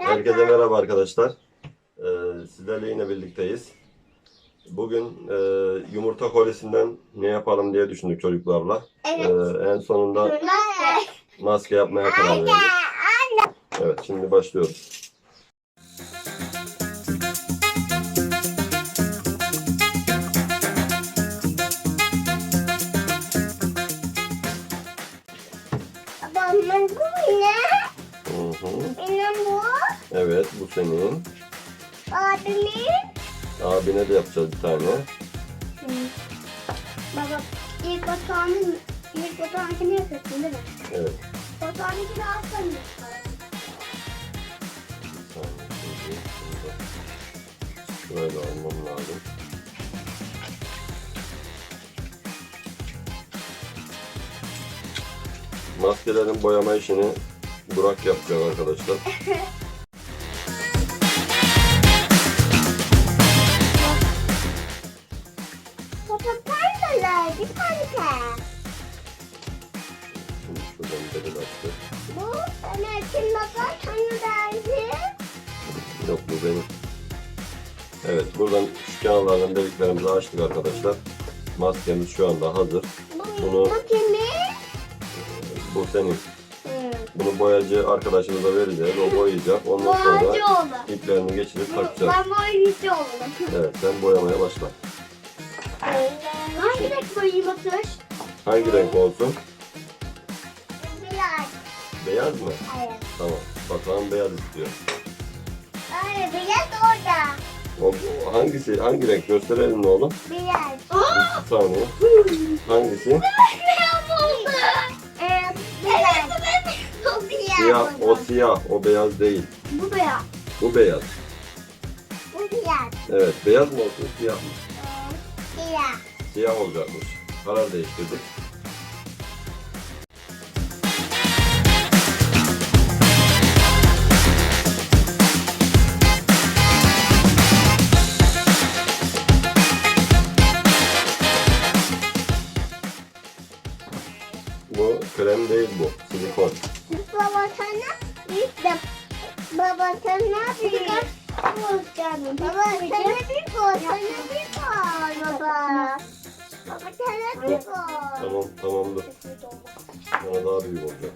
Herkese merhaba arkadaşlar. Ee, sizlerle yine birlikteyiz. Bugün e, yumurta kolisinden ne yapalım diye düşündük çocuklarla. Evet. Ee, en sonunda Maske. maske yapmaya karar verdik. Evet şimdi başlıyoruz. Babamın bu ne? Hı hı. Benim bu. Evet bu senin. Abimin. Abine de yapacağız bir tane. Baba ilk batağının ilk batağınkini yapıyorsun değil mi? Evet. Batağınkini alsana. Bir saniye şimdi. Da almam lazım. Maskelerin boyama işini Burak yapacak arkadaşlar. Pencereler bir. Şimdi şuradan. Bu baba derdi. Yok bu benim. Evet buradan şu kenarlardan deliklerimizi açtık arkadaşlar. Maskemiz şu anda hazır. Bu, Bunu- bu kimin? Bu senin. Bunu boyacı arkadaşımıza vereceğiz. O boyayacak. Ondan sonra Boğacı oğlu. iplerini geçirip takacağız. Ben boyacı oğlum. Evet sen boyamaya başla. Hangi renk boyayım Atış? Hangi renk olsun? Beyaz. Beyaz mı? Evet. Tamam. Bakalım beyaz istiyor. Hayır beyaz orada. O, o hangisi? Hangi renk? Gösterelim oğlum. Beyaz. Bir saniye. Hangisi? Siyah. O siyah. O beyaz değil. Bu beyaz. Bu beyaz. Bu beyaz. Evet. Beyaz mı olsun? Siyah mı? Siyah. Siyah olacakmış. Karar değiştirdik. Baba sana bir canım. Baba sana bir kol, sana bir baba. Baba sana bir kol. Tamam tamamdır. Bana daha büyük olacak.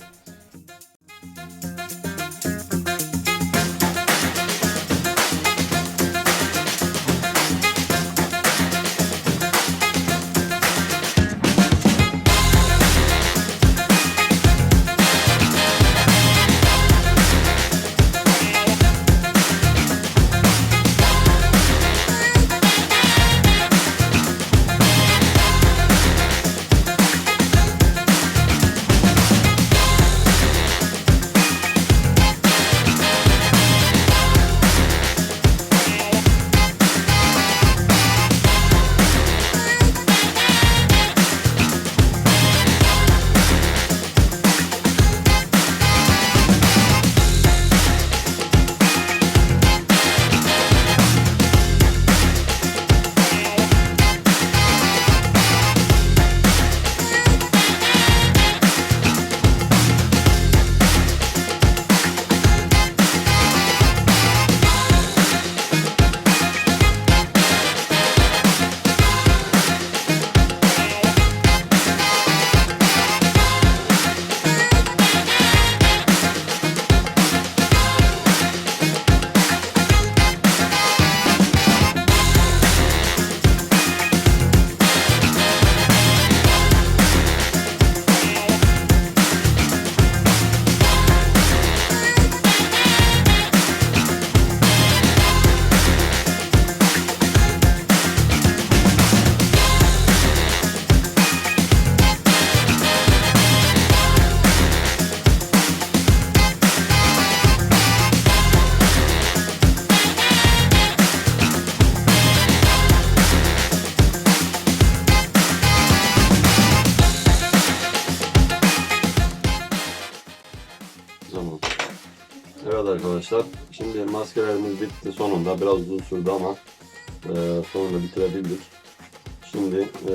Arkadaşlar. Şimdi maskelerimiz bitti sonunda. Biraz uzun sürdü ama e, sonunda bitirebildik. Şimdi e,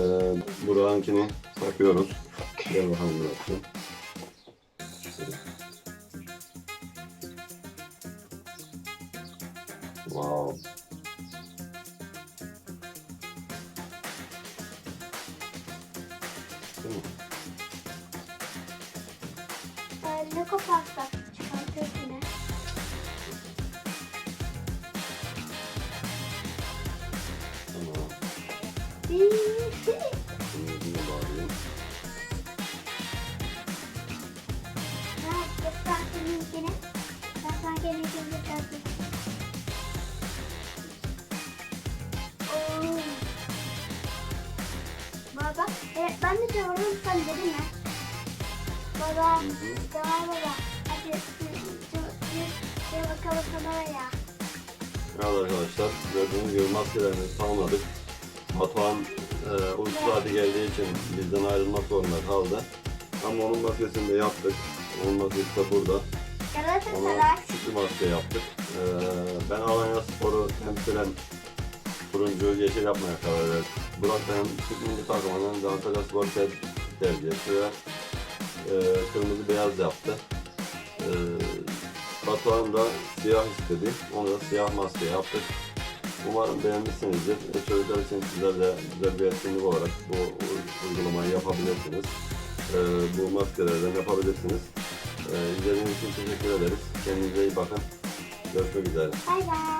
Burak'ınkini takıyoruz. Gel bakalım Burak'cığım. Wow. Ne koparsak Baba, ben de dedin mi? Baba, tamam baba. Hadi bir bakalım kameraya. Evet arkadaşlar gördüğünüz gibi maskelerimizi tamamladık. Batuhan e, uyku saati geldiği için bizden ayrılmak zorunda kaldı. Ama onun maskesini de yaptık. Onun maskesi de burada. Ona bir maske yaptık. E, ben Alanya Spor'u temsilen turuncu yeşil yapmaya karar verdim. Burak da hem Türk milli takımının Galatasaray Spor ter- tercih etti ve e, kırmızı beyaz yaptı. E, Batuhan da siyah istedi. Ona da siyah maske yaptık. Umarım beğenmişsinizdir. E, çocuklar sizler de güzel bir etkinlik olarak bu uygulamayı yapabilirsiniz. E, bu maskelerden yapabilirsiniz. E, izlediğiniz için teşekkür ederiz. Kendinize iyi bakın. Görüşmek üzere. Bay bay.